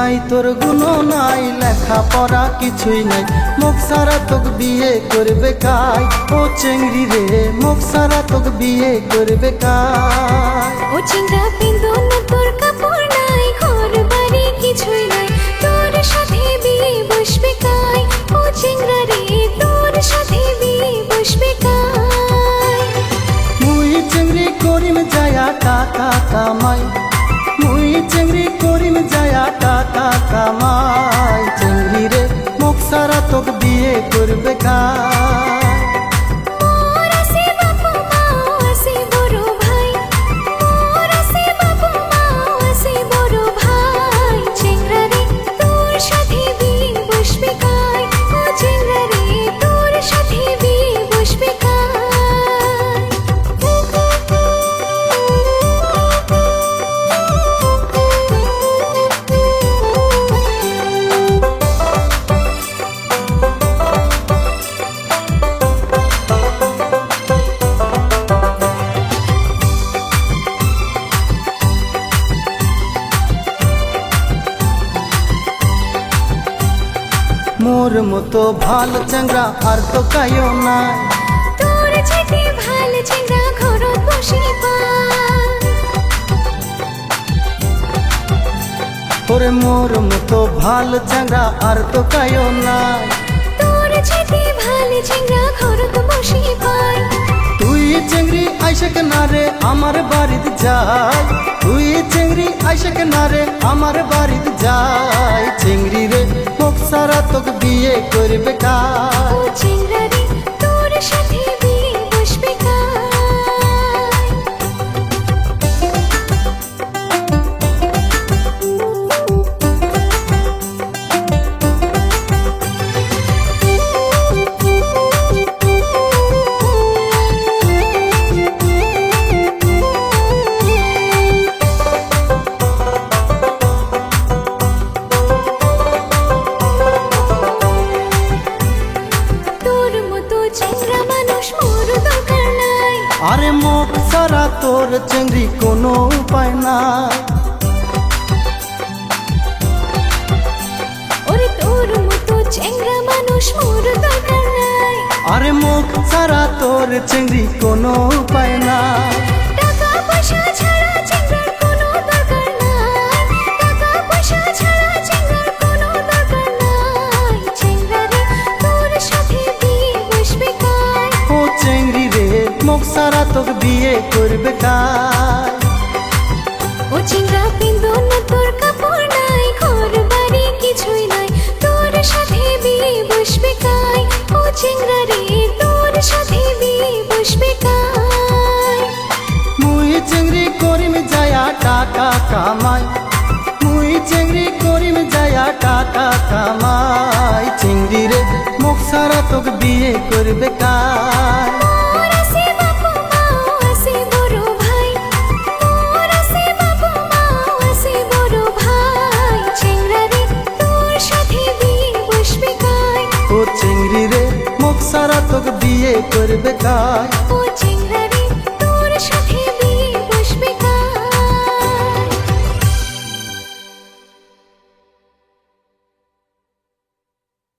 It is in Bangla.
নাই তোর গুণ নাই লেখা পড়া কিছুই নাই। মুখ সারা তোক বিয়ে করবে কাই? ও চেংড়ি রে মুখ সারা তোক বিয়ে করবে কাই? ও চিংড়া পিন্দো না তোর কাপড় নাই ঘর বাড়ি কিছুই নাই। তোর সাথে বিয়ে বসবে কাই? ও চিংড়া রে তোর সাথে বিয়ে বসবে কাই? মুই চেংড়ি করিম যায়া টাকা কামাই। মুই চেংড়ি করিম যায়া টাকা কামাই। চিংড়ি রে মুখ সারা তোক বিয়ে করবে কাই মোর মতো ভালো চেংড়া আর তো কায়ও নাই তোর যেতে ভালো চিংড়া ঘরত বসি পা ওরে মোর মতো ভালো চেংড়া আর তো কায়ও নাই তোর যেতে ভালো চিংড়া ঘরত বসি পাই তুই চেংড়ি আইসে নারে আমার বাড়িত যাই তুই চেংড়ি আইসে আমার বাড়িত যাই চেংড়ি রে সারা তোক বিয়ে করবে ও আরে মুখ সারা তোর চেংড়ি কোনো উপায় না। ওরে তোর মতো চিংড়া মানুষ মোর দরকার নাই। আরে মুখ সারা তোর চেংড়ি কোনো উপায় না। টাকা পয়সা ছাড়া চিংড়ার মুখ সারা তোক বিয়ে করবে কাই ও চিংড়া পিন্দো না তোর কাপড় নাই ঘর বাড়ি কিছুই নাই তোর সাথে বিয়ে বসবে কাই? ও চিংড়া রে তোর সাথে বিয়ে বসবে কাই? মুই চেংড়ি করিম যায়া টাকা কামাই। মুই চেংড়ি করিম যায়া টাকা কামাই। চেংড়ি রে মুখ সারা তোক বিয়ে করবে কাই তোক বিয়ে করবে চিংড়া